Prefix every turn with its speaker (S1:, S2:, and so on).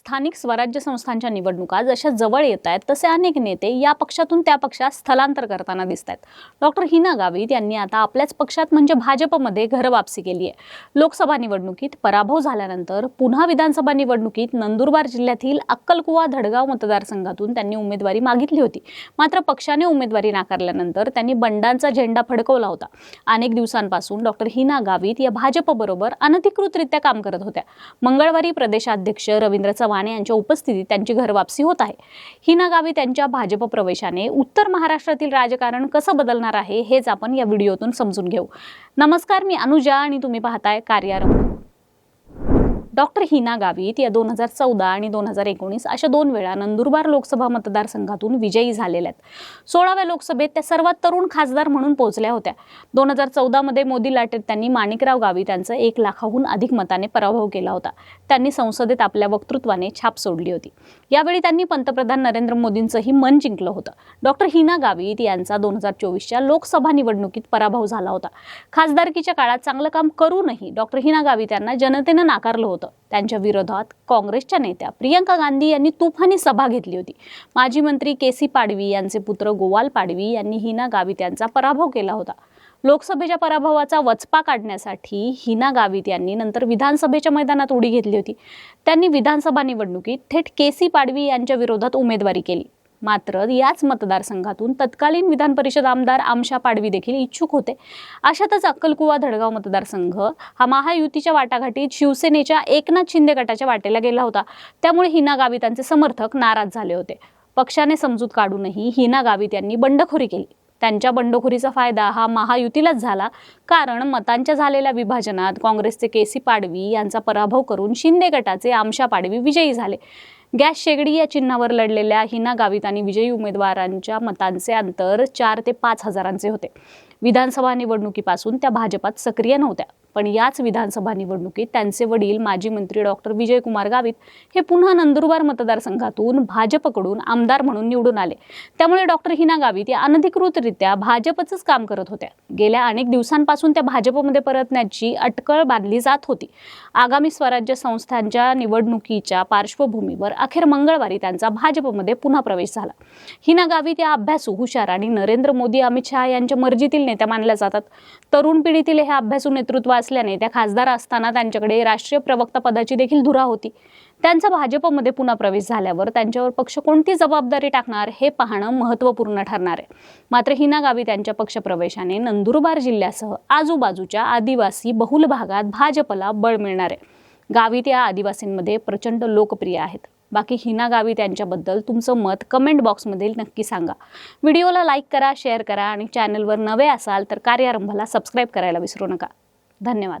S1: स्थानिक स्वराज्य संस्थांच्या निवडणुका जशा जवळ येत आहेत तसे अनेक नेते या पक्षातून त्या पक्षात स्थलांतर करताना दिसत आहेत. डॉक्टर हिना गावित यांनी आता आपल्याच पक्षात म्हणजे भाजपमध्ये घरवापसी केली आहे. लोकसभा निवडणुकीत पराभव झाल्यानंतर पुन्हा विधानसभा निवडणुकीत नंदुरबार जिल्ह्यातील अक्कलकुवा धडगाव मतदारसंघातून त्यांनी उमेदवारी मागितली होती. मात्र पक्षाने उमेदवारी नाकारल्यानंतर त्यांनी बंडांचा झेंडा फडकवला होता. अनेक दिवसांपासून डॉक्टर हिना गावित या भाजपबरोबर अनधिकृतरित्या काम करत होत्या. मंगळवारी प्रदेशाध्यक्ष रवींद्र चव्हाण यांच्या उपस्थितीत त्यांची घरवापसी होत आहे. हिना गावी त्यांच्या भाजप प्रवेशाने उत्तर महाराष्ट्रातील राजकारण कसं बदलणार आहे हेच आपण या व्हिडिओतून समजून घेऊ. नमस्कार मी अनुजा आणि तुम्ही पाहताय कार्यारंभ. डॉक्टर हिना गावित या दोन हजार चौदा आणि दोन हजार एकोणीस अशा दोन वेळा नंदुरबार लोकसभा मतदारसंघातून विजयी झालेल्या आहेत. सोळाव्या लोकसभेत त्या सर्वात तरुण खासदार म्हणून पोहोचल्या होत्या. दोन हजार चौदामध्ये मोदी लाटेत त्यांनी माणिकराव गावित यांचा एक लाखाहून अधिक मताने पराभव केला होता. त्यांनी संसदेत आपल्या वक्तृत्वाने छाप सोडली होती. यावेळी त्यांनी पंतप्रधान नरेंद्र मोदींचंही मन जिंकलं होतं. डॉक्टर हिना गावित यांचा दोन हजार चोवीसच्या लोकसभा निवडणुकीत पराभव झाला होता. खासदारकीच्या काळात चांगलं काम करूनही डॉक्टर हिना गावित यांना जनतेनं नाकारलं होतं. त्यांच्या विरोधात काँग्रेसच्या नेत्या प्रियंका गांधी यांनी तुफानी सभा घेतली होती. माजी मंत्री के सी पाडवी यांचे पुत्र गोवाल पाडवी यांनी हिना गावित यांचा पराभव केला होता. लोकसभेच्या पराभवाचा वचपा काढण्यासाठी हिना गावित यांनी नंतर विधानसभेच्या मैदानात उडी घेतली होती. त्यांनी विधानसभा निवडणुकीत थेट के सी पाडवी यांच्या विरोधात उमेदवारी केली. मात्र याच मतदारसंघातून तत्कालीन विधान परिषद आमदार आमशा पाडवी देखील इच्छुक होते. अशातच अक्कलकुवा धडगाव मतदारसंघ हा महायुतीच्या वाटाघाटीत शिवसेनेच्या एकनाथ शिंदे गटाच्या वाटेला गेला होता. त्यामुळे हिना गावितांचे समर्थक नाराज झाले होते. पक्षाने समजूत काढूनही हिना गावित यांनी बंडखोरी केली. त्यांच्या बंडखोरीचा फायदा हा महायुतीलाच झाला. कारण मतांच्या झालेल्या विभाजनात काँग्रेसचे के सी पाडवी यांचा पराभव करून शिंदे गटाचे आमशा पाडवी विजयी झाले. गॅस शेगडी या चिन्हावर लढलेल्या हिना गावित आणि विजयी उमेदवारांच्या मतांचे अंतर चार ते पाच हजारांचे होते. विधानसभा निवडणुकीपासून त्या भाजपात सक्रिय नव्हत्या. पण याच विधानसभा निवडणुकीत त्यांचे वडील माजी मंत्री डॉक्टर विजयकुमार गावित हे पुन्हा नंदुरबार मतदारसंघातून भाजपकडून आमदार म्हणून निवडून आले. त्यामुळे डॉक्टर हिना गावित या अनधिकृतरित्या भाजपचंच काम करत होत्या. गेल्या अनेक दिवसांपासून त्या भाजपमध्ये परतण्याची अटकळ बांधली जात होती. आगामी स्वराज्य संस्थांच्या निवडणुकीच्या पार्श्वभूमीवर अखेर मंगळवारी त्यांचा भाजपमध्ये पुन्हा प्रवेश झाला. हिना गावी या अभ्यासू हुशार आणि नरेंद्र मोदी अमित शहा यांच्या मर्जीतील नेत्या मानल्या जातात. तरुण पिढीतील हे अभ्यासू नेतृत्व असल्याने त्या खासदार असताना त्यांच्याकडे राष्ट्रीय प्रवक्ता पदाची देखील धुरा होती. त्यांचा भाजपमध्ये पुन्हा प्रवेश झाल्यावर त्यांच्यावर पक्ष कोणती जबाबदारी टाकणार हे पाहणं महत्त्वपूर्ण ठरणार आहे. मात्र हिना गावी त्यांच्या पक्षप्रवेशाने नंदुरबार जिल्ह्यासह आजूबाजूच्या आदिवासी बहुल भागात भाजपला बळ मिळणार आहे. गावी त्या आदिवासींमध्ये प्रचंड लोकप्रिय आहेत. बाकी हिना गावी त्यांच्याबद्दल तुमचं मत कमेंट बॉक्समध्ये नक्की सांगा. व्हिडिओला लाईक करा शेअर करा आणि चॅनलवर नवे असाल तर कार्यारंभाला सबस्क्राईब करायला विसरू नका. धन्यवाद.